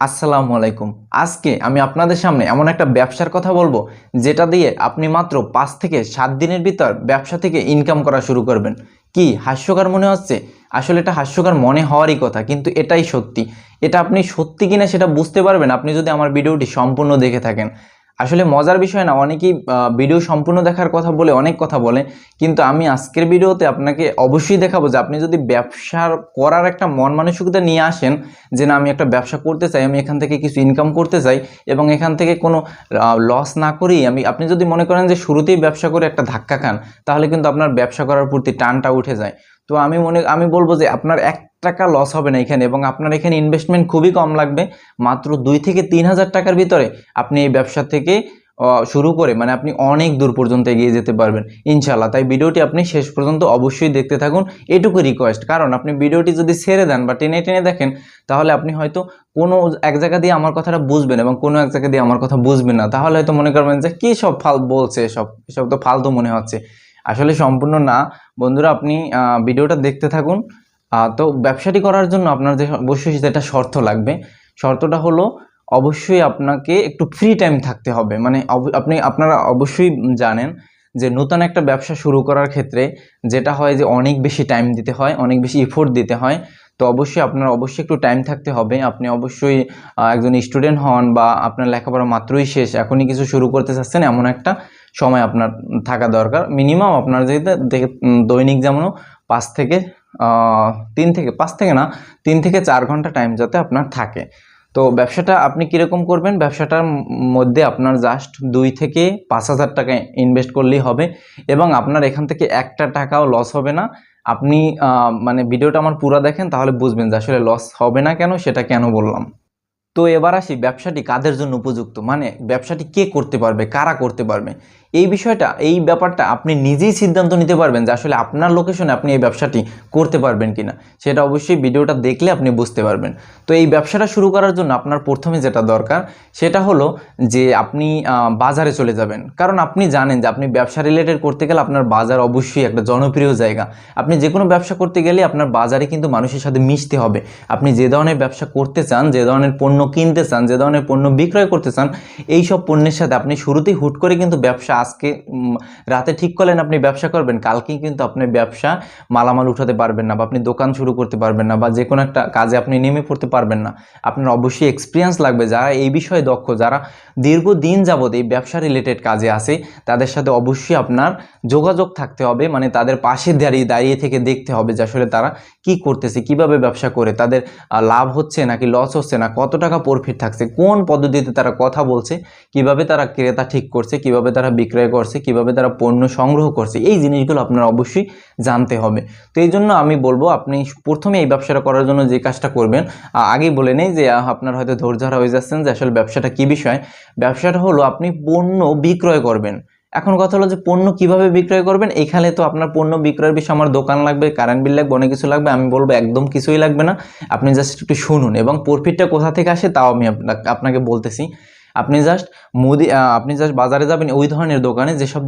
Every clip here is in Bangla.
আসসালামু আলাইকুম। আজকে আমি আপনাদের সামনে এমন একটা ব্যবসার কথা বলব, যেটা দিয়ে আপনি মাত্র পাঁচ থেকে সাত দিনের ভিতর ব্যবসা থেকে ইনকাম করা শুরু করবেন। কি হাস্যকর মনে হচ্ছে? আসলে এটা হাস্যকর মনে হওয়ারই কথা, কিন্তু এটাই সত্যি। এটা আপনি সত্যি কিনা সেটা বুঝতে পারবেন, আপনি যদি আমার ভিডিওটি সম্পূর্ণ দেখে থাকেন। আসলে মজার বিষয় না, অনেকেই ভিডিও সম্পূর্ণ দেখার কথা বলে অনেক কথা বলে, কিন্তু আমি আজকের ভিডিওতে আপনাকে অবশ্যই দেখাবো যে আপনি যদি ব্যবসার করার একটা মন মানসিকতা নিয়ে আসেন, যে না, আমি একটা ব্যবসা করতে চাই, আমি এখান থেকে কিছু ইনকাম করতে চাই, এবং এখান থেকে কোনো লস না করেই আমি, আপনি যদি মনে করেন যে শুরুতেই ব্যবসা করে একটা ধাক্কা খান, তাহলে কিন্তু আপনার ব্যবসা করার প্রতি টানটা উঠে যায়। তো আমি মনে, আমি বলব যে আপনার এক টাকা লস হবে না এখানে এবং আপনার এখানে ইনভেস্টমেন্ট খুবই কম লাগবে। মাত্র দুই থেকে তিন হাজার টাকার ভিতরে আপনি এই ব্যবসা থেকে শুরু করে মানে আপনি অনেক দূর পর্যন্ত এগিয়ে যেতে পারবেন। ইনশাল্লাহ তাই ভিডিওটি আপনি শেষ পর্যন্ত অবশ্যই দেখতে থাকুন। এটুকু রিকোয়েস্ট কারণ আপনি ভিডিওটি যদি ছেড়ে দেন বা টেনে টেনে দেখেন, তাহলে আপনি হয়তো কোনো এক জায়গা দিয়ে আমার কথাটা বুঝবেন এবং কোনো এক জায়গা দিয়ে আমার কথা বুঝবেন না। তাহলে হয়তো মনে করবেন যে, কী সব ফাল, বলছে, সব এসব তো ফালতু মনে হচ্ছে। আসলে সম্পূর্ণ না। বন্ধুরা, আপনি ভিডিওটা দেখতে থাকুন। তো ব্যবসাটি করার জন্য আপনার যে অবশ্যই যেটা শর্ত লাগবে। শর্তটা হলো, অবশ্যই আপনাকে একটু ফ্রি টাইম থাকতে হবে। মানে আপনি, আপনারা অবশ্যই জানেন যে নতুন একটা ব্যবসা শুরু করার ক্ষেত্রে যেটা হয় যে অনেক বেশি টাইম দিতে হয়, অনেক বেশি এফোর্ট দিতে হয়। তো অবশ্যই আপনার অবশ্যই একটু টাইম থাকতে হবে। আপনি অবশ্যই একজন স্টুডেন্ট হন বা আপনার লেখাপড়া মাত্রই শেষ, এখনই কিছু শুরু করতে চাচ্ছেন এমন একটা সময় আপনার থাকা দরকার। মিনিমাম আপনার যেতে দেখে- দৈনিক যেমন পাঁচ থেকে তিন থেকে, পাঁচ থেকে না, তিন থেকে চার ঘণ্টা টাইম যাতে আপনার থাকে। তো ব্যবসাটা আপনি কীরকম করবেন? ব্যবসাটার মধ্যে আপনার জাস্ট দুই থেকে পাঁচ হাজার টাকা ইনভেস্ট করলেই হবে এবং আপনার এখান থেকে একটা টাকাও লস হবে না। আপনি মানে ভিডিওটা আমার পুরো দেখেন, তাহলে বুঝবেন যে আসলে লস হবে না কেন, সেটা কেন বললাম। তো এবার আসি, ব্যবসাটি কাদের জন্য উপযুক্ত? মানে ব্যবসাটি কে করতে পারবে? কারা করতে পারবে? এই বিষয়টা, এই ব্যাপারটা আপনি নিজেই সিদ্ধান্ত নিতে পারবেন যে আসলে আপনার লোকেশনে আপনি এই ব্যবসাটি করতে পারবেন কি না সেটা অবশ্যই ভিডিওটা দেখলে আপনি বুঝতে পারবেন। তো এই ব্যবসাটা শুরু করার জন্য আপনার প্রথমে যেটা দরকার, সেটা হলো যে আপনি বাজারে চলে যাবেন। কারণ আপনি জানেন যে আপনি ব্যবসা রিলেটেড করতে গেলে আপনার বাজার অবশ্যই একটা জনপ্রিয় জায়গা। আপনি যে কোনো ব্যবসা করতে গেলে আপনার বাজারে কিন্তু মানুষের সাথে মিশতে হবে। আপনি যে ধরনের ব্যবসা করতে চান, যে ধরনের পণ্য কিনতে চান, যে ধরনের পণ্য বিক্রয় করতে চান, এই সব পণ্যের সাথে আপনি শুরুতেই হুট করে কিন্তু ব্যবসা আজকে রাতে ঠিক করলেন আপনি ব্যবসা করবেন, কালকেই কিন্তু আপনি ব্যবসা মালামাল উঠাতে পারবেন না বা আপনি দোকান শুরু করতে পারবেন না বা যে কোনো একটা কাজে আপনি নেমে পড়তে পারবেন না। আপনার অবশ্যই এক্সপিরিয়েন্স লাগবে। যারা এই বিষয়ে দক্ষ, যারা দীর্ঘদিন যাবত এই ব্যবসা রিলেটেড কাজে আছে, তাদের সাথে অবশ্যই আপনার যোগাযোগ থাকতে হবে। মানে তাদের পাশে দাঁড়িয়ে দাঁড়িয়ে থেকে দেখতে হবে যে আসলে তারা কি করতেছে, কীভাবে ব্যবসা করে, তাদের লাভ হচ্ছে নাকি লস হচ্ছে না, কত টাকা প্রফিট থাকছে, কোন পদ্ধতিতে তারা কথা বলছে, কীভাবে তারা ক্রেতা ঠিক করছে, কীভাবে তারা বিক্রয় করছে, কীভাবে তারা পণ্য সংগ্রহ করছে, এই জিনিসগুলো আপনার অবশ্যই জানতে হবে। তো এই জন্য আমি বলব, আপনি প্রথমে এই ব্যবসাটা করার জন্য যে কাজটা করবেন আগেই বলে নেই যে আপনার হয়তো ধৈর্যহারা হয়ে যাচ্ছেন যে আসলে ব্যবসাটা কি বিষয়। ব্যবসাটা হলো, আপনি পণ্য বিক্রয় করবেন। এখন কথা হলো যে, পণ্য কীভাবে বিক্রয় করবেন? এখানে তো আপনার পণ্য বিক্রয়ের বিষয়ে আমার দোকান লাগবে কারেন্ট বিল লাগবে, অনেক কিছু লাগবে, আমি বলব একদম কিছুই লাগবে না। আপনি জাস্ট একটু শুনুন, এবং প্রফিটটা কোথা থেকে আসে, তাও আমি আপনা- আপনাকে বলতেছি। আপনি জাস্ট মুদি আপনি জাস্ট বাজারে যাবেন, ওই ধরনের দোকানে যেসব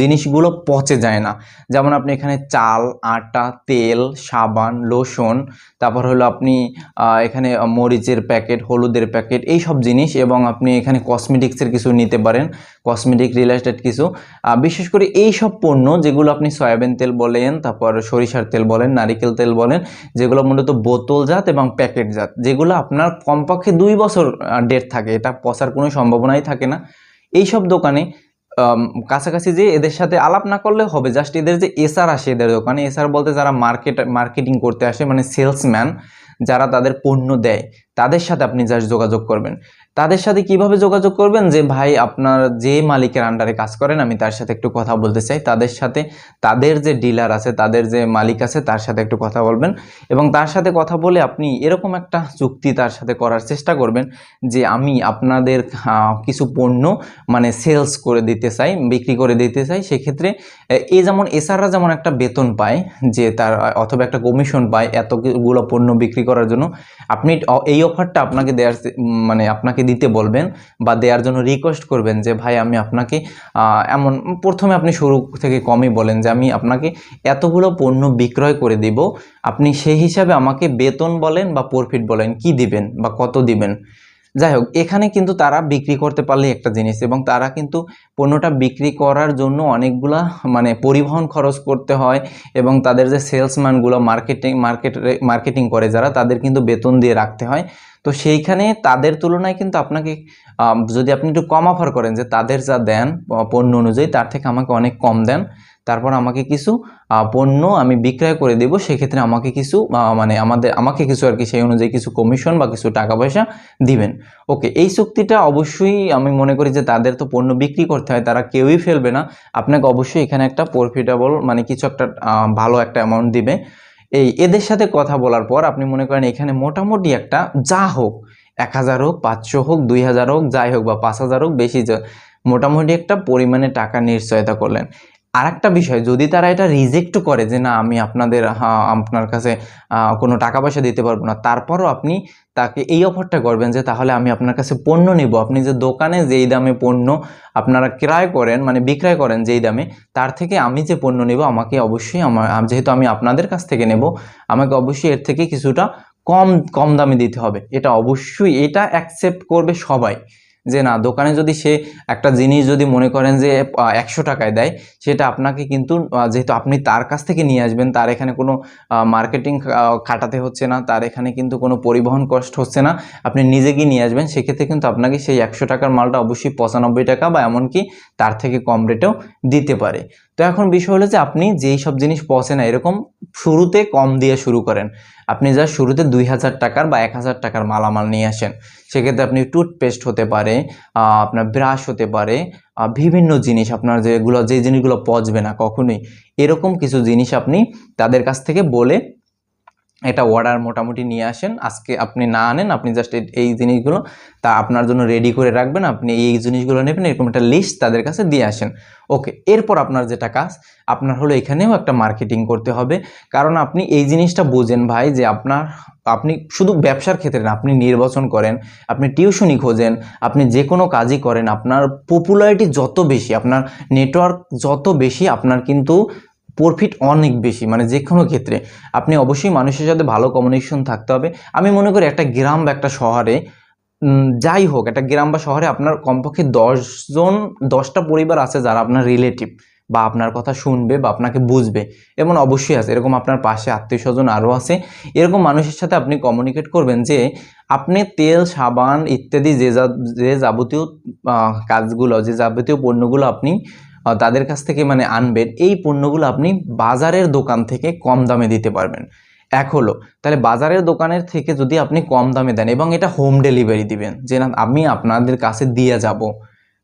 জিনিসগুলো পচে যায় না। যেমন আপনি এখানে চাল, আটা, তেল, সাবান, লোশন, তারপর হলো আপনি এখানে মরিচের প্যাকেট, হলুদের প্যাকেট এই সব জিনিস এবং আপনি এখানে কসমেটিক্সের কিছু নিতে পারেন, কসমেটিক রিলেটেড কিছু। বিশেষ করে এই সব পণ্য যেগুলো আপনি সয়াবিন তেল বলেন, তারপর সরিষার তেল বলেন, নারিকেল তেল বলেন, যেগুলো মূলত বোতলজাত এবং প্যাকেটজাত যেগুলো আপনার কমপক্ষে দুই বছর ডেট থাকে। এটা পচার কোনো সম্ভাবনাই থাকে না। এই সব দোকানে কাছাকাছি যে এদের সাথে আলাপ না করলে হবে জাস্ট এদের যে এসআর আসে এদের দোকানে। এসআর বলতে যারা মার্কেট মার্কেটিং করতে আসে মানে সেলসম্যান যারা তাদের পণ্য দেয়। তাদের সাথে আপনি জাস্ট যোগাযোগ করবেন। তাদের সাথে কীভাবে যোগাযোগ করবেন? যে, ভাই, আপনার যে মালিকের আন্ডারে কাজ করেন, আমি তার সাথে একটু কথা বলতে চাই। তাদের সাথে, তাদের যে ডিলার আছে, তাদের যে মালিক আছে, তার সাথে একটু কথা বলবেন। এবং তার সাথে কথা বলে আপনি এরকম একটা চুক্তি তার সাথে করার চেষ্টা করবেন যে, আমি আপনাদের কিছু পণ্য মানে সেলস করে দিতে চাই, বিক্রি করে দিতে চাই। সেক্ষেত্রে, এ যেমন, এসআররা যেমন একটা বেতন পায়, যে তার, অথবা একটা কমিশন পায় এতগুলো পণ্য বিক্রি করার জন্য, আপনি এই অফারটা আপনাকে দেওয়ার মানে আপনাকে দিতে বলবেন বা দেওয়ার জন্য রিকোয়েস্ট করবেন যে, ভাই, আমি আপনাকে এমন, প্রথমে আপনি শুরু থেকে কমই বলেন যে, আমি আপনাকে এতগুলো পণ্য বিক্রয় করে দিব। আপনি সেই হিসাবে আমাকে বেতন বলেন বা প্রফিট বলেন, কি দিবেন বা কত দিবেন? যাই হোক এখানে কিন্তু তারা বিক্রি করতে পারলে একটা জিনিস এবং তারা কিন্তু পণ্যটা বিক্রি করার জন্য অনেকগুলা মানে পরিবহন খরচ করতে হয় এবং তাদের যে সেলসম্যানগুলো মার্কেটিং মার্কেট মার্কেটিং করে যারা, তাদের কিন্তু বেতন দিয়ে রাখতে হয়। তো সেইখানে তাদের তুলনায় কিন্তু আপনাকে যদি আপনি একটু কম অফার করেন যে তাদের যা দেন পণ্য অনুযায়ী, তার থেকে আমাকে অনেক কম দেন। তারপর আমাকে কিছু পণ্য আমি বিক্রয় করে দেব, সেক্ষেত্রে আমাকে কিছু মানে আমাদের, আমাকে কিছু আর কি সেই অনুযায়ী কিছু কমিশন বা কিছু টাকা পয়সা দিবেন। ওকে, এই চুক্তিটা অবশ্যই আমি মনে করি যে তাদের তো পণ্য বিক্রি করতে হয়, তারা কেউই ফেলবে না। আপনাকে অবশ্যই এখানে একটা প্রফিটেবল মানে কিছু একটা ভালো একটা অ্যামাউন্ট দিবে। এই এদের সাথে কথা বলার পর আপনি মনে করেন এখানে মোটামুটি একটা যা হোক, এক হাজার হোক, পাঁচশো হোক, দুই হাজার হোক, যাই হোক বা পাঁচ হাজার হোক, বেশি মোটামুটি একটা পরিমাণে টাকা নিশ্চয়তা করলেন। আর একটা বিষয়, যদি তারা এটা রিজেক্ট করে যে না, আমি আপনাদের আপনার কাছে কোনো টাকা পয়সা দিতে পারব না, তারপরও আপনি তাকে এই অফারটা করবেন যে তাহলে আমি আপনার কাছে পণ্য নিব। আপনি যে দোকানে যেই দামে পণ্য আপনারা ক্রয় করেন মানে বিক্রয় করেন যেই দামে, তার থেকে আমি যে পণ্য নেব, আমাকে অবশ্যই আমার যেহেতু আমি আপনাদের কাছ থেকে নেব, আমাকে অবশ্যই এর থেকে কিছুটা কম কম দামে দিতে হবে। এটা অবশ্যই, এটা অ্যাকসেপ্ট করবে সবাই। যে না, দোকানে যদি সে একটা জিনিস যদি মনে করেন যে একশো টাকায় দেয়, সেটা আপনাকে কিন্তু যেহেতু আপনি তার কাছ থেকে নিয়ে আসবেন, তার এখানে কোনো মার্কেটিং খাটাতে হচ্ছে না, তার এখানে কিন্তু কোনো পরিবহন কষ্ট হচ্ছে না, আপনি নিজে গিয়ে নিয়ে আসবেন, সেক্ষেত্রে কিন্তু আপনাকে সেই একশো টাকার মালটা অবশ্যই পঁচানব্বই টাকা বা এমনকি তার থেকে কম রেটেও দিতে পারে। তো এখন বিষয় হলো যে, আপনি যেই সব জিনিস পচে না, এরকম শুরুতে কম দিয়ে শুরু করেন। আপনি যা শুরুতে দুই হাজার টাকার বা এক হাজার টাকার মালামাল নিয়ে আসেন, সেক্ষেত্রে আপনি টুথপেস্ট হতে পারে আপনার ব্রাশ হতে পারে বিভিন্ন জিনিস আপনার যেগুলো, যে জিনিসগুলো পচবে না কখনোই, এরকম কিছু জিনিস আপনি তাদের কাছ থেকে বলে এটা অর্ডার মোটামুটি নিয়ে আসেন। আজকে আপনি না আনেন, আপনি জাস্ট এই জিনিসগুলো তা আপনার জন্য রেডি করে রাখবেন। আপনি এই জিনিসগুলো নেবেন, এরকম একটা লিস্ট তাদের কাছে দিয়ে আসেন। ওকে এরপর আপনার যেটা কাজ, আপনার হলো এখানেও একটা মার্কেটিং করতে হবে। কারণ আপনি এই জিনিসটা বোঝেন ভাই যে আপনার, আপনি শুধু ব্যবসার ক্ষেত্রে না, আপনি নির্বাচন করেন, আপনি টিউশনই খোঁজেন, আপনি যে কোনো কাজই করেন, আপনার পপুলারিটি যত বেশি, আপনার নেটওয়ার্ক যত বেশি, আপনার কিন্তু প্রফিট অনেক বেশি মানে যে কোনো ক্ষেত্রে। আপনি অবশ্যই মানুষের সাথে ভালো কমিউনিকেশন থাকতে হবে। আমি মনে করি একটা গ্রাম বা একটা শহরে যাই হোক, একটা গ্রাম বা শহরে আপনার কমপক্ষে দশজন দশটা পরিবার আছে যারা আপনার রিলেটিভ বা আপনার কথা শুনবে বা আপনাকে বুঝবে। এমন অবশ্যই আছে। এরকম আপনার পাশে আত্মীয় স্বজন আরও আছে। এরকম মানুষের সাথে আপনি কমিউনিকেট করবেন যে, আপনি তেল, সাবান ইত্যাদি যে যা- যে যাবতীয় কাজগুলো, যে যাবতীয় পণ্যগুলো আপনি তাদের কাছ থেকে মানে আনবেন, এই পণ্যগুলো আপনি বাজারের দোকান থেকে কম দামে দিতে পারবেন। এক হলো, তাহলে বাজারের দোকানের থেকে যদি আপনি কম দামে দেন এবং এটা হোম ডেলিভারি দিবেন, যে না, আমি আপনাদের কাছে দিয়ে যাব।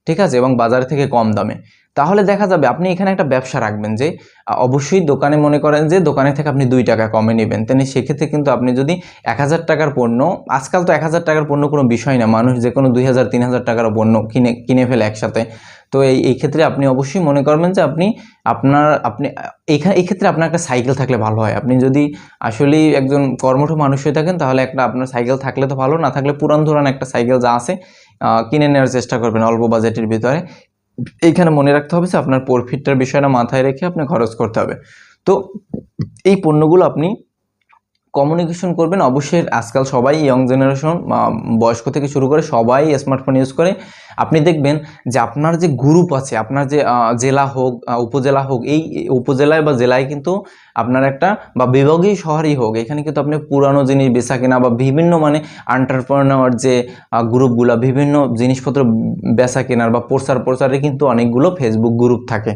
ঠিক আছে? এবং বাজার থেকে কম দামে। তাহলে দেখা যাবে আপনি এখানে একটা ব্যবসা রাখবেন যে অবশ্যই দোকানে মনে করেন যে দোকানে থেকে আপনি দুই টাকা কমে নেবেন। তাহলে সেক্ষেত্রে কিন্তু আপনি যদি এক হাজার টাকার পণ্য, আজকাল তো এক হাজার টাকার পণ্য কোনো বিষয় না, মানুষ যে কোনো দুই হাজার, তিন হাজার টাকার পণ্য কিনে কিনে ফেলে একসাথে। তো এই এই ক্ষেত্রে আপনি অবশ্যই মনে করবেন যে, আপনি আপনার, আপনি এখানে এই ক্ষেত্রে আপনার একটা সাইকেল থাকলে ভালো হয়। আপনি যদি আসলেই একজন কর্মঠ মানুষ হয়ে থাকেন, তাহলে একটা আপনার সাইকেল থাকলে তো ভালো, না থাকলে পুরান ধরান একটা সাইকেল যা আছে কিনে নেওয়ার চেষ্টা করবেন অল্প বাজেটের ভিতরে। এইখানে মনে রাখতে হবে যে আপনার প্রফিটটার বিষয়টা মাথায় রেখে আপনি খরচ করতে হবে। তো এই পণ্যগুলো আপনি কমিউনিকেশন করবেন, অবশ্যই আজকাল সবাই ইয়ং জেনারেশন বয়স্ক থেকে শুরু করে সবাই স্মার্টফোন ইউজ করে। আপনি দেখবেন যে আপনার যে গ্রুপ আছে, আপনার যে জেলা হোক উপজেলা হোক, এই উপজেলায় বা জেলায় কিন্তু আপনার একটা বা বিভাগীয় শহরই হোক, এখানে কিন্তু আপনি পুরানো জিনিস বেচা কেনা বা বিভিন্ন মানে আন্টারপ্রেনার যে গ্রুপগুলো বিভিন্ন জিনিসপত্র বেচা কেনার বা প্রচার প্রচারে কিন্তু অনেকগুলো ফেসবুক গ্রুপ থাকে।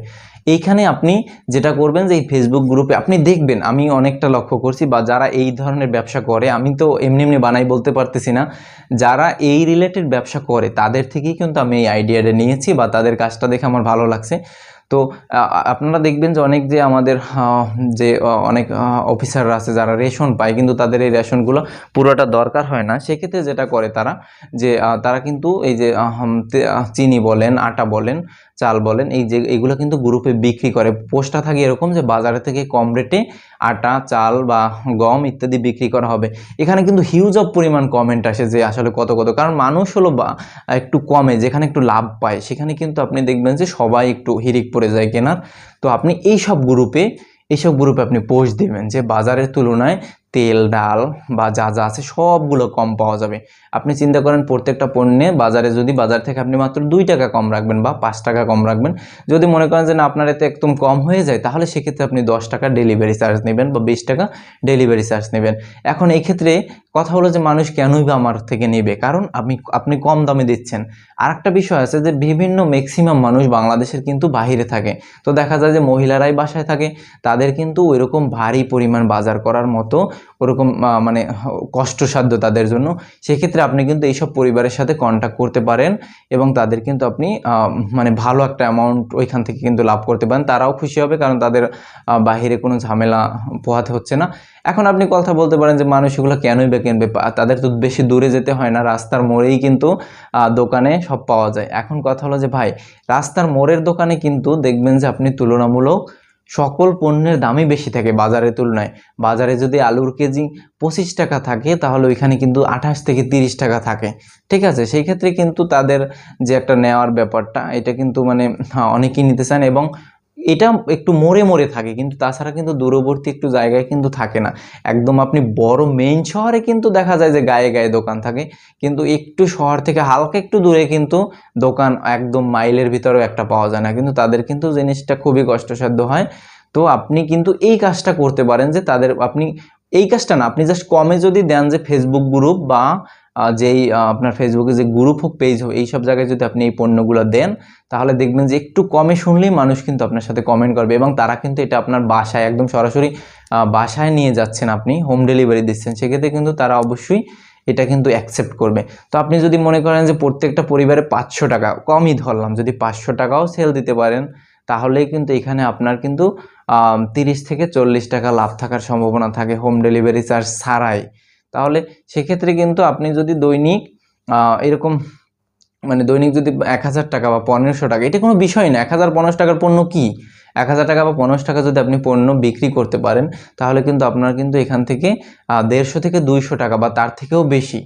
এইখানে আপনি যেটা করবেন যে এই ফেসবুক গ্রুপে আপনি দেখবেন, আমি অনেকটা লক্ষ্য করছি বা যারা এই ধরনের ব্যবসা করে, আমি তো এমনি এমনি বানাই বলতে পারতেছি না, যারা এই রিলেটেড ব্যবসা করে, তাদের থেকেই কিন্তু আমি এই আইডিয়াটা নিয়েছি বা তাদের কাজটা দেখে আমার ভালো লাগছে। তো আপনারা দেখবেন যে অনেক যে আমাদের যে অনেক অফিসাররা আছে যারা রেশন পায়, কিন্তু তাদের এই রেশনগুলো পুরোটা দরকার হয় না। সেক্ষেত্রে যেটা করে তারা, যে তারা কিন্তু এই যে চিনি বলেন, আটা বলেন চাল বলেন, এই যে এগুলো কিন্তু গ্রুপে বিক্রি করে। পোস্টটা থাকে এরকম যে বাজারে থেকে কম রেটে আটা, চাল বা গম ইত্যাদি বিক্রি করা হবে। এখানে কিন্তু হিউজ অফ পরিমাণ কমেন্ট আসে যে আসলে কত কত। কারণ মানুষ হলো বা একটু কমে, যেখানে একটু লাভ পায়, সেখানে কিন্তু আপনি দেখবেন যে সবাই একটু হিরিক পড়ে যায় কেনার। তো আপনি এই সব গ্রুপে এইসব গ্রুপে আপনি পোস্ট দিবেন যে বাজারের তুলনায় তেল, ডাল বা যা যা আছে সবগুলো কম পাওয়া যাবে। আপনি চিন্তা করেন প্রত্যেকটা পণ্যে বাজারে যদি, বাজার থেকে আপনি মাত্র দুই টাকা কম রাখবেন বা পাঁচ টাকা কম রাখবেন। যদি মনে করেন যে, না, আপনার এতে একদম কম হয়ে যায়, তাহলে সেক্ষেত্রে আপনি দশ টাকা ডেলিভারি চার্জ নেবেন বা বিশ টাকা ডেলিভারি চার্জ নেবেন। এখন এই ক্ষেত্রে কথা হলো যে, মানুষ কেনই বা আমার থেকে নেবে? কারণ আপনি আপনি কম দামে দিচ্ছেন। আর একটা বিষয় আছে যে, বিভিন্ন ম্যাক্সিমাম মানুষ বাংলাদেশের কিন্তু বাহিরে থাকে। তো দেখা যায় যে, মহিলারাই বাসায় থাকে, তাদের কিন্তু ওইরকম ভারী পরিমাণ বাজার করার মতো ওরকম মানে কষ্টসাধ্য তাদের জন্য, সেক্ষেত্রে আপনি কিন্তু এইসব পরিবারের সাথে কন্ট্যাক্ট করতে পারেন এবং তাদের কিন্তু আপনি মানে ভালো একটা অ্যামাউন্ট ওইখান থেকে কিন্তু লাভ করতে পারেন। তারাও খুশি হবে কারণ তাদের বাহিরে কোনো ঝামেলা পোহাতে হচ্ছে না। এখন আপনি কথা বলতে পারেন যে মানুষ এগুলো কেনই বা কিনবে? তাদের তো বেশি দূরে যেতে হয় না, রাস্তার মোড়েই কিন্তু দোকানে সব পাওয়া যায়। এখন কথা হলো যে, ভাই, রাস্তার মোড়ের দোকানে কিন্তু দেখবেন যে আপনি তুলনামূলক সকল পণ্যের দামই বেশি থাকে বাজারের তুলনায়। বাজারে যদি আলুর কেজি পঁচিশ টাকা থাকে তাহলে ওইখানে কিন্তু আঠাশ থেকে তিরিশ টাকা থাকে। ঠিক আছে? সেই ক্ষেত্রে কিন্তু তাদের যে একটা নেওয়ার ব্যাপারটা এটা কিন্তু মানে হ্যাঁ, অনেকেই নিতে চান এবং এটা একটু মোড়ে মোড়ে থাকে, কিন্তু তাছাড়া কিন্তু দূরবর্তী একটু জায়গায় কিন্তু থাকে না। একদম আপনি বড় মেইন শহরে কিন্তু দেখা যায় যে গায়ে গায়ে দোকান থাকে, কিন্তু একটু শহর থেকে হালকা একটু দূরে কিন্তু দোকান একদম মাইলের ভিতরেও একটা পাওয়া যায় না, কিন্তু তাদের কিন্তু জিনিসটা খুবই কষ্টসাধ্য হয়। তো আপনি কিন্তু এই কাজটা করতে পারেন যে তাদের, আপনি এই কাজটা না, আপনি জাস্ট কমে যদি দেন যে ফেসবুক গ্রুপ বা যেই আপনার ফেসবুকে যে গ্রুপ হোক পেজ হোক, এইসব জায়গায় যদি আপনি এই পণ্যগুলো দেন, তাহলে দেখবেন যে একটু কমে শুনলেই মানুষ কিন্তু আপনার সাথে কমেন্ট করবে এবং তারা কিন্তু এটা আপনার বাসায়, একদম সরাসরি বাসায় নিয়ে যাচ্ছেন আপনি হোম ডেলিভারি দিচ্ছেন, সেক্ষেত্রে কিন্তু তারা অবশ্যই এটা কিন্তু অ্যাকসেপ্ট করবে। তো আপনি যদি মনে করেন যে প্রত্যেকটা পরিবারে পাঁচশো টাকা, কমই ধরলাম, যদি পাঁচশো টাকাও সেল দিতে পারেন, তাহলেই কিন্তু এখানে আপনার কিন্তু তিরিশ থেকে চল্লিশ টাকা লাভ থাকার সম্ভাবনা থাকে হোম ডেলিভারি চার্জ ছাড়াই। তাহলে সেক্ষেত্রে কিন্তু আপনি যদি দৈনিক এরকম মানে দৈনিক যদি এক হাজার টাকা বা পনেরোশো টাকা, এটা কোনো বিষয় না, এক হাজার পনেরোশো টাকার পণ্য কী? এক হাজার টাকা বা পনেরোশো টাকা যদি আপনি পণ্য বিক্রি করতে পারেন, তাহলে কিন্তু আপনার কিন্তু এখান থেকে দেড়শো থেকে দুইশো টাকা বা তার থেকেও বেশি।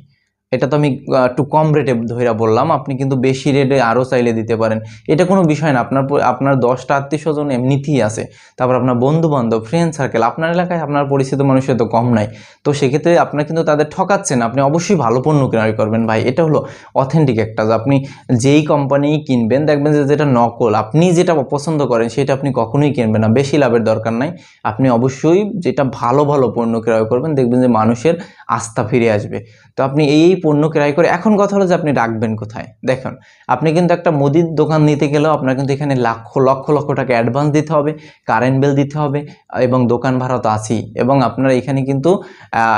এটা তো আমি একটু কম রেটে ধইরা বললাম, আপনি কিন্তু বেশি রেটে আরও চাইলে দিতে পারেন। এটা কোনো বিষয় না, আপনার আপনার দশটা আত্মীয় স্বজন এমনিতেই আছে, তারপর আপনার বন্ধু বান্ধব ফ্রেন্ড সার্কেল আপনার এলাকায় আপনার পরিচিত মানুষের তো কম নাই। তো সেক্ষেত্রে আপনার কিন্তু তাদের ঠকাচ্ছেন, আপনি অবশ্যই ভালো পণ্য ক্রয় করবেন ভাই, এটা হলো অথেন্টিক একটা আপনি যেই কোম্পানি কিনবেন, দেখবেন যে যেটা নকল, আপনি যেটা পছন্দ করেন সেটা আপনি কখনোই কিনবেন না, বেশি লাভের দরকার নাই। আপনি অবশ্যই যেটা ভালো ভালো পণ্য ক্রয় করবেন, দেখবেন যে মানুষের আস্থা ফিরে আসবে। তো আপনি এই পণ্য ক্রয় করে, এখন কথা হলো যে আপনি রাখবেন কোথায়? দেখুন, আপনি কিন্তু একটা মুদির দোকান নিতে গেলেও আপনার কিন্তু এখানে লক্ষ লক্ষ লক্ষ টাকা অ্যাডভান্স দিতে হবে কারেন্ট বিল দিতে হবে এবং দোকান ভাড়া তো আছেই এবং আপনার এখানে কিন্তু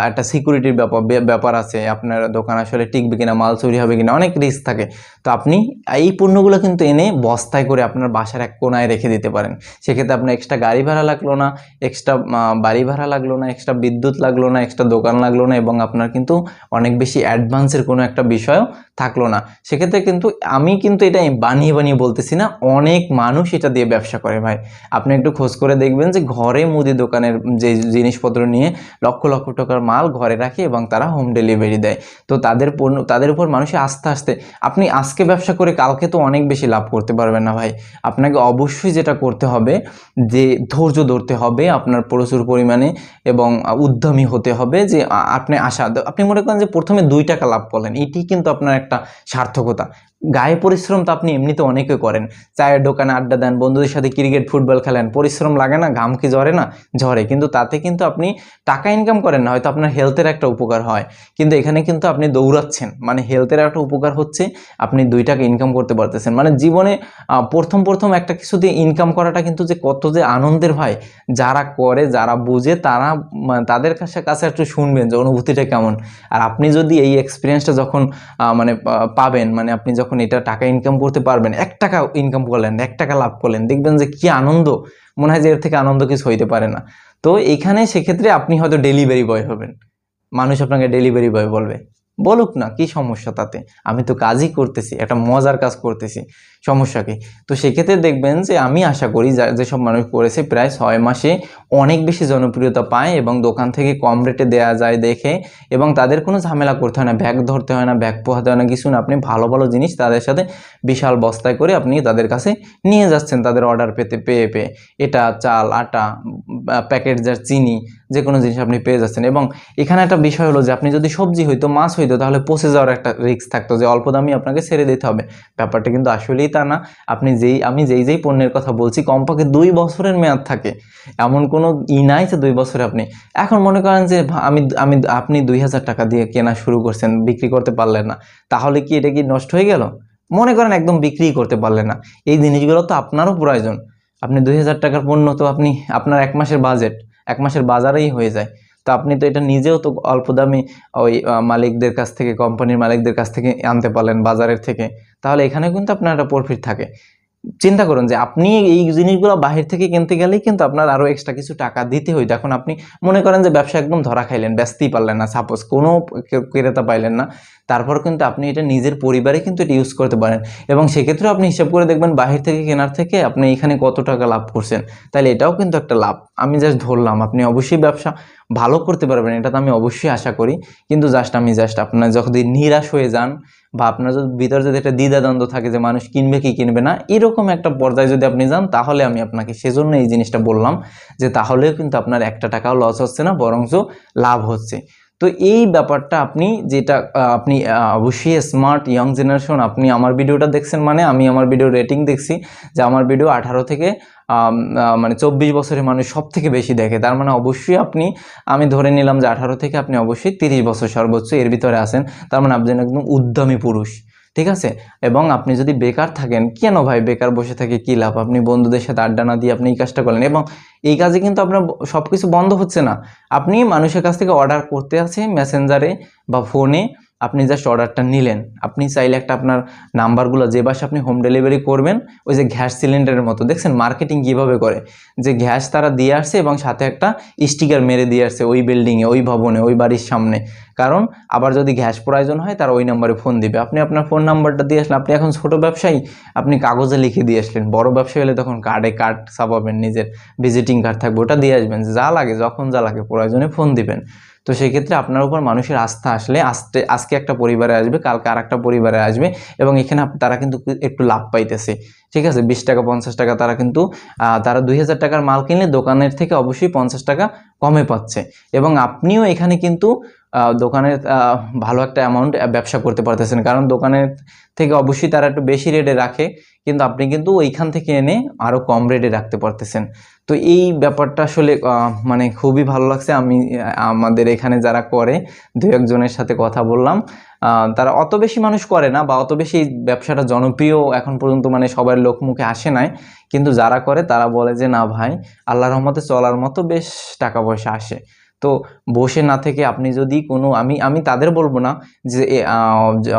একটা সিকিউরিটির ব্যাপার ব্যাপার আছে। আপনার দোকান আসলে টিকবে কিনা, মাল চুরি হবে কিনা, অনেক রিস্ক থাকে। তো আপনি এই পণ্যগুলো কিন্তু এনে বস্তায় করে আপনার বাসার এক কোনায় রেখে দিতে পারেন। সেক্ষেত্রে আপনার এক্সট্রা গাড়ি ভাড়া লাগল না এক্সট্রা বাড়ি ভাড়া লাগল না এক্সট্রা বিদ্যুৎ লাগল না এক্সট্রা দোকান লাগল না এবং আপনার কিন্তু অনেক বেশি অ্যাডভান্সের কোনো একটা বিষয়ও থাকল না। সেক্ষেত্রে কিন্তু আমি কিন্তু এটা বানিয়ে বানিয়ে বলতেছি না, অনেক মানুষ এটা দিয়ে ব্যবসা করে ভাই। আপনি একটু খোঁজ করে দেখবেন যে ঘরে মুদি দোকানের যে জিনিসপত্র নিয়ে লক্ষ লক্ষ টাকার মাল ঘরে রাখে এবং তারা হোম ডেলিভারি দেয়। তো তাদের পণ্য, তাদের উপর মানুষের আস্তে আস্তে, আপনি আজকে ব্যবসা করে কালকে তো অনেক বেশি লাভ করতে পারবেন না ভাই। আপনাকে অবশ্যই যেটা করতে হবে, যে ধৈর্য ধরতে হবে আপনার প্রচুর পরিমাণে এবং উদ্যমী হতে হবে যে আপনি আশা, আপনি মনে করেন যে প্রথমে দুই টাকা লাভ করলেন। এটি কিন্তু আপনার একটা সার্থকতা। গায়ে পরিশ্রম তো আপনি এমনিতে অনেকে করেন। চায়ের দোকানে আড্ডা দেন, বন্ধুদের সাথে ক্রিকেট, ফুটবল খেলেন, পরিশ্রম লাগে না, ঘাম কি ঝরে না? ঝরে। কিন্তু তাতে কিন্তু আপনি টাকা ইনকাম করেন না, হয়তো আপনার হেলথের একটা উপকার হয়। কিন্তু এখানে কিন্তু আপনি দৌড়াচ্ছেন। মানে হেলথের একটা উপকার হচ্ছে, আপনি দুই টাকা ইনকাম করতে পারতেছেন। মানে জীবনে প্রথম প্রথম একটা কিছু দিয়ে ইনকাম করাটা কিন্তু যে কত যে আনন্দের ভাই, যারা করে, যারা বুঝে, তারা তাদের কাছে কাছে একটু শুনবেন যে অনুভূতিটা কেমন। আর আপনি যদি এই এক্সপিরিয়েন্সটা যখন মানে পাবেন মানে আপনি যখন এটা টাকা ইনকাম করতে পারবেন, এক টাকা ইনকাম করলেন, এক টাকা লাভ করলেন, দেখবেন যে কি আনন্দ। মনে হয় যে এর থেকে আনন্দ কিছু হইতে পারে না। তো এখানে সেক্ষেত্রে আপনি হয়তো ডেলিভারি বয় হবেন। মানুষ আপনাকে ডেলিভারি বয় বলবে। বলুক না, কি সমস্যা তাতে? আমি তো কাজই করতেছি, একটা মজার কাজ করতেছি। সমস্যা কি তো সেক্ষেত্রে দেখবেন যে আমি আশা করি যা- যেসব মানুষ করেছে প্রায় ছয় মাসে অনেক বেশি জনপ্রিয়তা পায় এবং দোকান থেকে কম রেটে দেওয়া যায় দেখে এবং তাদের কোনো ঝামেলা করতে হয় না, ব্যাগ ধরতে হয় না, ব্যাগ পোহাতে হয় না, কিছু না। আপনি ভালো ভালো জিনিস তাদের সাথে বিশাল বস্তায় করে আপনি তাদের কাছে নিয়ে যাচ্ছেন, তাদের অর্ডার পেতে পেয়ে পেয়ে। এটা চাল, আটা প্যাকেট যার চিনি যে কোনো জিনিস আপনি পেয়ে যাচ্ছেন। এবং এখানে একটা বিষয় হলো যে আপনি যদি সবজি হইতো, মাছ হইতো, তাহলে পচে যাওয়ার একটা রিস্ক থাকতো যে অল্প দামি আপনাকে ছেড়ে দিতে হবে। ব্যাপারটা কিন্তু আসলেই তা না। আপনি যেই, আমি যেই যেই পণ্যের কথা বলছি, কমপক্ষে দুই বছরের মেয়াদ থাকে। এমন কোনো ই নাই যে দুই বছরে আপনি। এখন মনে করেন যে আমি আমি, আপনি দুই হাজার টাকা দিয়ে কেনা শুরু করছেন, বিক্রি করতে পারলেন না। তাহলে কি এটা কি নষ্ট হয়ে গেল? মনে করেন একদম বিক্রি করতে পারলেন না। এই জিনিসগুলো তো আপনারও প্রয়োজন। আপনি দুই হাজার টাকার পণ্য তো আপনি, আপনার এক মাসের বাজেট, এক মাসের বাজারেই হয়ে যায়। তো আপনি তো এটা নিজেও তো অল্প দামি ওই মালিকদের কাছ থেকে কোম্পানির মালিকদের কাছ থেকে আনতে পারলেন বাজারের থেকে। তাহলে এখানে কিন্তু আপনার একটা প্রফিট থাকে। চিন্তা করুন যে আপনি এই জিনিসগুলো বাহির থেকে কিনতে গেলেই কিন্তু আপনার আরও এক্সট্রা কিছু টাকা দিতে হইতো এখন আপনি মনে করেন যে ব্যবসা একদম ধরা খাইলেন, ব্যস্তেই পারলেন না সাপোজ কোনো ক্রেতা পাইলেন না, তারপর কিন্তু আপনি এটা নিজের পরিবারে কিন্তু এটা ইউজ করতে পারেন। এবং সেক্ষেত্রেও আপনি হিসাব করে দেখবেন বাহির থেকে কেনার থেকে আপনি এখানে কত টাকা লাভ করছেন। তাহলে এটাও কিন্তু একটা লাভ। আমি জাস্ট ধরলাম, আপনি অবশ্যই ব্যবসা ভালো করতে পারবেন, এটা তো আমি অবশ্যই আশা করি। কিন্তু জাস্ট আমি জাস্ট আপনার যখন নিরাশ হয়ে যান বা আপনার যদি ভিতরে যদি একটা দ্বিধাদ্বন্দ্ব থাকে যে মানুষ কিনবে কি কিনবে না, এরকম একটা পর্যায়ে যদি আপনি যান, তাহলে আমি আপনাকে সেজন্য এই জিনিসটা বললাম যে তাহলেও কিন্তু আপনার একটা টাকাও লস হচ্ছে না, বরঞ্চ লাভ হচ্ছে। তো এই ব্যাপারটা আপনি যেটা আপনি অবশ্যই স্মার্ট ইয়াং জেনারেশন আপনি আমার ভিডিওটা দেখছেন মানে আমি আমার ভিডিও রেটিং দেখছি যে আমার ভিডিও আঠারো থেকে মানে চব্বিশ বছরের মানুষ সব থেকে বেশি দেখে। তার মানে অবশ্যই আপনি, আমি ধরে নিলাম যে আঠারো থেকে আপনি অবশ্যই তিরিশ বছর সর্বোচ্চ এর ভিতরে আছেন। তার মানে আপনি একদম উদ্যমী পুরুষ, ঠিক আছে? এবং আপনি যদি বেকার থাকেন, কেন ভাই বেকার বসে থাকে কী লাভ? আপনি বন্ধুদের সাথে আড্ডা না দিয়ে আপনি এই কাজটা করলেন এবং এই কাজে কিন্তু আপনার সব কিছু বন্ধ হচ্ছে না। আপনি মানুষের কাছ থেকে অর্ডার করতে আছে মেসেঞ্জারে বা ফোনে আপনি জাস্ট অর্ডারটা নিলেন। আপনি চাইলে একটা আপনার নাম্বারগুলো যে বাসে আপনি হোম ডেলিভারি করবেন, ওই যে গ্যাস সিলিন্ডারের মতো। দেখছেন মার্কেটিং কীভাবে করে? যে গ্যাস তারা দিয়ে আসছে এবং সাথে একটা স্টিকার মেরে দিয়ে আসছে ওই বিল্ডিংয়ে ওই ভবনে, ওই বাড়ির সামনে। কারণ আবার যদি গ্যাস প্রয়োজন হয়, তারা ওই নাম্বারে ফোন দিবে। আপনি আপনার ফোন নাম্বারটা দিয়ে আসলেন, আপনি এখন ছোট ব্যবসায়ী, আপনি কাগজে লিখে দিয়ে আসলেন। বড় ব্যবসায়ী হলে তখন কার্ডে কার্ড ছাপাবেন নিজের ভিজিটিং কার্ড থাকবে, ওটা দিয়ে আসবেন। যা লাগে, যখন যা লাগে প্রয়োজনে ফোন দিবেন। তো সেই ক্ষেত্রে আপনার উপর মানুষের আস্থা আসলে আজকে আজকে একটা পরিবারে আসবে, কালকে আর একটা পরিবারে আসবে এবং এখানে তারা কিন্তু একটু লাভ পাইতেছে। ঠিক আছে? বিশ টাকা, পঞ্চাশ টাকা তারা কিন্তু তারা দুই হাজার টাকার মাল কিনলে দোকানের থেকে অবশ্যই পঞ্চাশ টাকা কমে পাচ্ছে। এবং আপনিও এখানে কিন্তু দোকানের ভালো একটা অ্যামাউন্ট ব্যবসা করতে পারতেছেন। কারণ দোকানের থেকে অবশ্যই তারা একটু বেশি রেটে রাখে। কিন্তু আপনি কিন্তু ওইখান থেকে এনে আরও কম রেটে রাখতে পারতেছেন। তো এই ব্যাপারটা আসলে মানে খুবই ভালো লাগছে। আমি আমাদের এখানে যারা করে দু একজনের সাথে কথা বললাম তারা অত বেশি মানুষ করে না বা অত বেশি ব্যবসাটা জনপ্রিয় এখন পর্যন্ত মানে সবার লোক মুখে আসে নাই। কিন্তু যারা করে, তারা বলে যে, না ভাই আল্লাহ রহমতে চলার মতো বেশ টাকা পয়সা আসে। তো বসে না থেকে আপনি যদি কোনো, আমি আমি তাদের বলব না যে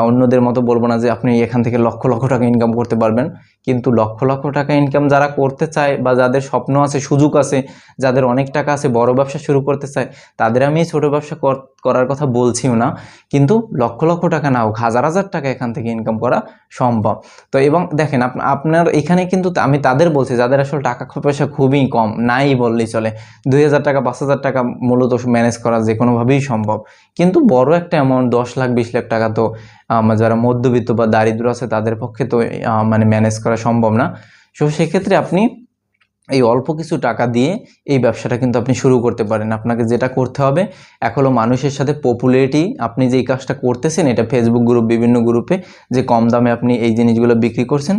অন্যদের মতো বলব না যে আপনি এখান থেকে লক্ষ লক্ষ টাকা ইনকাম করতে পারবেন। কিন্তু লক্ষ লক্ষ টাকা ইনকাম যারা করতে চায় বা যাদের স্বপ্ন আছে, সুযোগ আছে, যাদের অনেক টাকা আছে, বড় ব্যবসা শুরু করতে চায়, তাদের আমি ছোট ব্যবসা কর- করার কথা বলছিও না। কিন্তু লক্ষ লক্ষ টাকা না হোক, হাজার হাজার টাকা এখান থেকে ইনকাম করা সম্ভব। তো এবং দেখেন, আপ- আপনার এখানে কিন্তু আমি তাদের বলছি, যাদের আসলে টাকা পয়সা খুবই কম, নাই বললেই চলে। দুই হাজার টাকা, পাঁচ হাজার টাকা মূলত ম্যানেজ করা যে কোনোভাবেই সম্ভব। কিন্তু বড় একটা অ্যামাউন্ট দশ লাখ, বিশ লাখ টাকা তো যারা মধ্যবিত্ত বা দারিদ্র আছে, তাদের পক্ষে তো মানে ম্যানেজ করা সম্ভব না। সো, সেক্ষেত্রে আপনি এই অল্প কিছু টাকা দিয়ে এই ব্যবসাটা কিন্তু আপনি শুরু করতে পারেন। আপনাকে যেটা করতে হবে, এক হলো মানুষের সাথে পপুলারিটি আপনি যে এই কাজটা করতেছেন, এটা ফেসবুক গ্রুপ বিভিন্ন গ্রুপে যে কম দামে আপনি এই জিনিসগুলো বিক্রি করছেন,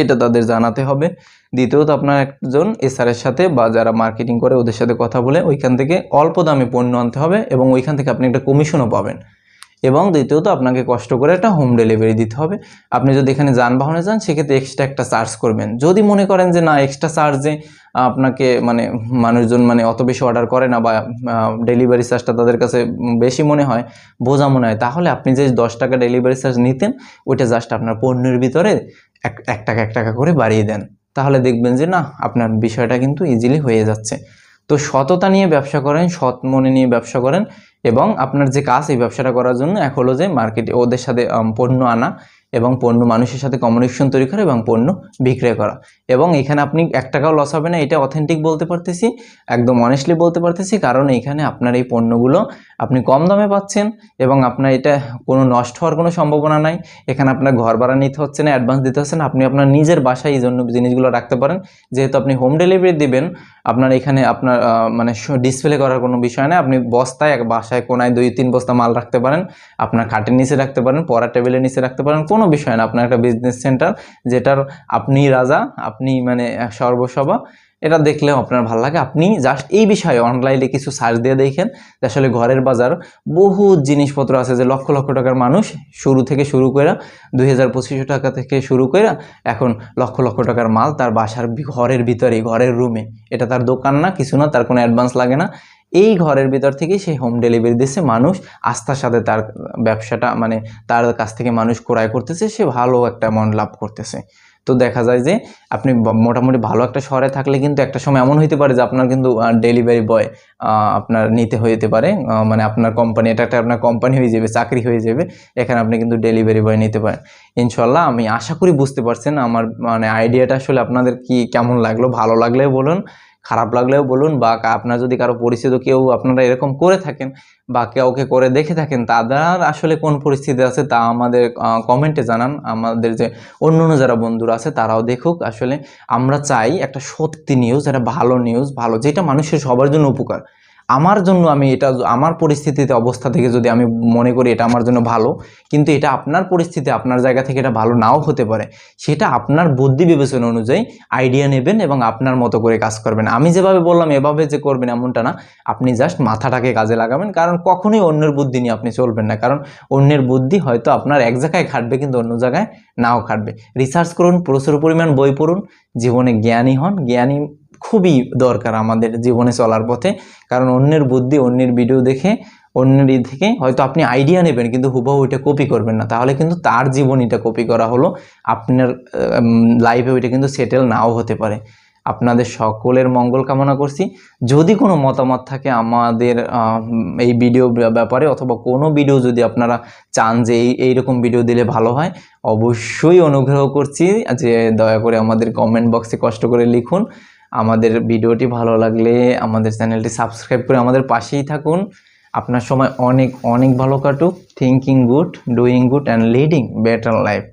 এটা তাদের জানাতে হবে। দ্বিতীয়ত, আপনার একজন এসআরের সাথে বা যারা মার্কেটিং করে, ওদের সাথে কথা বলে ওইখান থেকে অল্প দামে পণ্য আনতে হবে এবং ওইখান থেকে আপনি একটা কমিশনও পাবেন। এবং দ্বিতীয়ত আপনাকে কষ্ট করে একটা হোম ডেলিভারি দিতে হবে। আপনি যদি এখানে যানবাহনে যান, সেক্ষেত্রে এক্সট্রা একটা চার্জ করবেন। যদি মনে করেন যে না এক্সট্রা চার্জে আপনাকে মানে মানুষজন মানে অত বেশি অর্ডার করে না বা ডেলিভারি চার্জটা তাদের কাছে বেশি মনে হয়, বোঝা মনে হয়, তাহলে আপনি যে দশ টাকা ডেলিভারি চার্জ নিতেন, ওইটা জাস্ট আপনার পণ্যের ভিতরে এক টাকা এক টাকা করে বাড়িয়ে দেন। তাহলে দেখবেন যে না, আপনার বিষয়টা কিন্তু ইজিলি হয়ে যাচ্ছে। তো সততা নিয়ে ব্যবসা করেন, সৎ মনে নিয়ে ব্যবসা করেন এবং আপনার যে কাজ এই ব্যবসাটা করার জন্য এক হলো যে মার্কেটে ওদের সাথে পণ্য আনা এবং পণ্য মানুষের সাথে কমিউনিকেশন তৈরি করা এবং পণ্য বিক্রয় করা। এবং এখানে আপনি এক টাকাও লস হবে না, এটা অথেন্টিক বলতে পারতেছি, একদম অনেস্টলি বলতে পারতেছি, কারণ এখানে আপনার এই পণ্যগুলো আপনি কম দামে পাচ্ছেন এবং আপনার এটা কোনো নষ্ট হওয়ার কোনো সম্ভাবনা নাই। এখানে আপনার ঘর ভাড়া নিতে হচ্ছে না অ্যাডভান্স দিতে হচ্ছে না, আপনি আপনার নিজের বাসায় এই জন্য জিনিসগুলো রাখতে পারেন। যেহেতু আপনি হোম ডেলিভারি দিবেন আপনার এখানে আপনার মানে ডিসপ্লে করার কোনো বিষয় না আপনি বস্তায় এক বাসায় কোনায় দুই তিন বস্তা মাল রাখতে পারেন, আপনার খাটের নিচে রাখতে পারেন পড়া টেবিলের নিচে রাখতে পারেন, কোনো বিষয় না। আপনার একটা বিজনেস সেন্টার যেটার আপনি রাজা আপনি মানে সর্বসভা। এটা দেখলেও আপনার ভালো লাগে। আপনি জাস্ট এই বিষয়ে অনলাইনে কিছু সার্চ দিয়ে দেখেন যে আসলে ঘরের বাজার বহু জিনিসপত্র আছে যে লক্ষ লক্ষ টাকার মানুষ শুরু থেকে শুরু করে দুই হাজার পঁচিশশো টাকা থেকে শুরু করে এখন লক্ষ লক্ষ টাকার মাল তার বাসার ঘরের ভিতরেই, ঘরের রুমে এটা তার দোকান না, কিছু না, তার কোনো অ্যাডভান্স লাগে না। এই ঘরের ভিতর থেকেই সেই হোম ডেলিভারি দিচ্ছে মানুষ আস্থার সাথে তার ব্যবসাটা মানে তার কাছ থেকে মানুষ ক্রয় করতেছে। সে ভালো একটা অ্যামাউন্ট লাভ করতেছে। তো দেখা যায় যে আপনি মোটামুটি ভালো একটা শহরে থাকলে কিন্তু একটা সময় এমন হইতে পারে যে আপনার কিন্তু ডেলিভারি বয় আপনার নিতে হইতে পারে। মানে আপনার কোম্পানি এটা একটা আপনার কোম্পানি হয়ে যাবে, চাকরি হয়ে যাবে। এখানে আপনি কিন্তু ডেলিভারি বয় নিতে পারেন। ইনশাল্লাহ আমি আশা করি বুঝতে পারছেন আমার মানে আইডিয়াটা আসলে আপনাদের কি কেমন লাগল, ভালো লাগলে বলুন। খারাপ লাগলেও বলুন বা আপনার যদি কারও পরিচিত কেউ আপনারা এরকম করে থাকেন বা কাউকে করে দেখে থাকেন, তাদের আসলে কোন পরিস্থিতি আছে তা আমাদের কমেন্টে জানান। আমাদের যে অন্য অন্য যারা বন্ধুরা আছে তারাও দেখুক। আসলে আমরা চাই একটা সত্যি নিউজ একটা ভালো নিউজ ভালো, যেটা মানুষের সবার জন্য উপকার। আমার জন্য আমি এটা আমার পরিস্থিতিতে অবস্থা থেকে যদি আমি মনে করি এটা আমার জন্য ভালো, কিন্তু এটা আপনার পরিস্থিতি, আপনার জায়গা থেকে এটা ভালো নাও হতে পারে, সেটা আপনার বুদ্ধি বিবেচনা অনুযায়ী আইডিয়া নেবেন এবং আপনার মতো করে কাজ করবেন। আমি যেভাবে বললাম, এভাবে যে করবেন এমনটা না। আপনি জাস্ট মাথাটাকে কাজে লাগাবেন, কারণ কখনোই অন্যের বুদ্ধি নিয়ে আপনি চলবেন না। কারণ অন্যের বুদ্ধি হয়তো আপনার এক জায়গায় খাটবে, কিন্তু অন্য জায়গায় নাও খাটবে। রিসার্চ করুন, প্রচুর পরিমাণ বই পড়ুন, জীবনে জ্ঞানী হন, জ্ঞানী খুবই দরকার আমাদের জীবনে চলার পথে। কারণ অন্যের বুদ্ধি, অন্যের ভিডিও দেখে, অন্যের ই থেকে হয়তো আপনি আইডিয়া নেবেন কিন্তু হুবহু ওইটা কপি করবেন না। তাহলে কিন্তু তার জীবন এটা কপি করা হলো, আপনার লাইফে ওইটা কিন্তু সেটেল নাও হতে পারে। আপনাদের সকলের মঙ্গল কামনা করছি। যদি কোনো মতামত থাকে আমাদের এই ভিডিও ব্যাপারে অথবা কোনো ভিডিও যদি আপনারা চান যে এই, এইরকম ভিডিও দিলে ভালো হয়, অবশ্যই অনুগ্রহ করছি যে দয়া করে আমাদের কমেন্ট বক্সে কষ্ট করে লিখুন। আমাদের ভিডিওটি ভালো লাগলে আমাদের চ্যানেলটি সাবস্ক্রাইব করে আমাদের পাশেই থাকুন। আপনার সময় অনেক অনেক ভালো কাটুক। Thinking good doing good and leading better life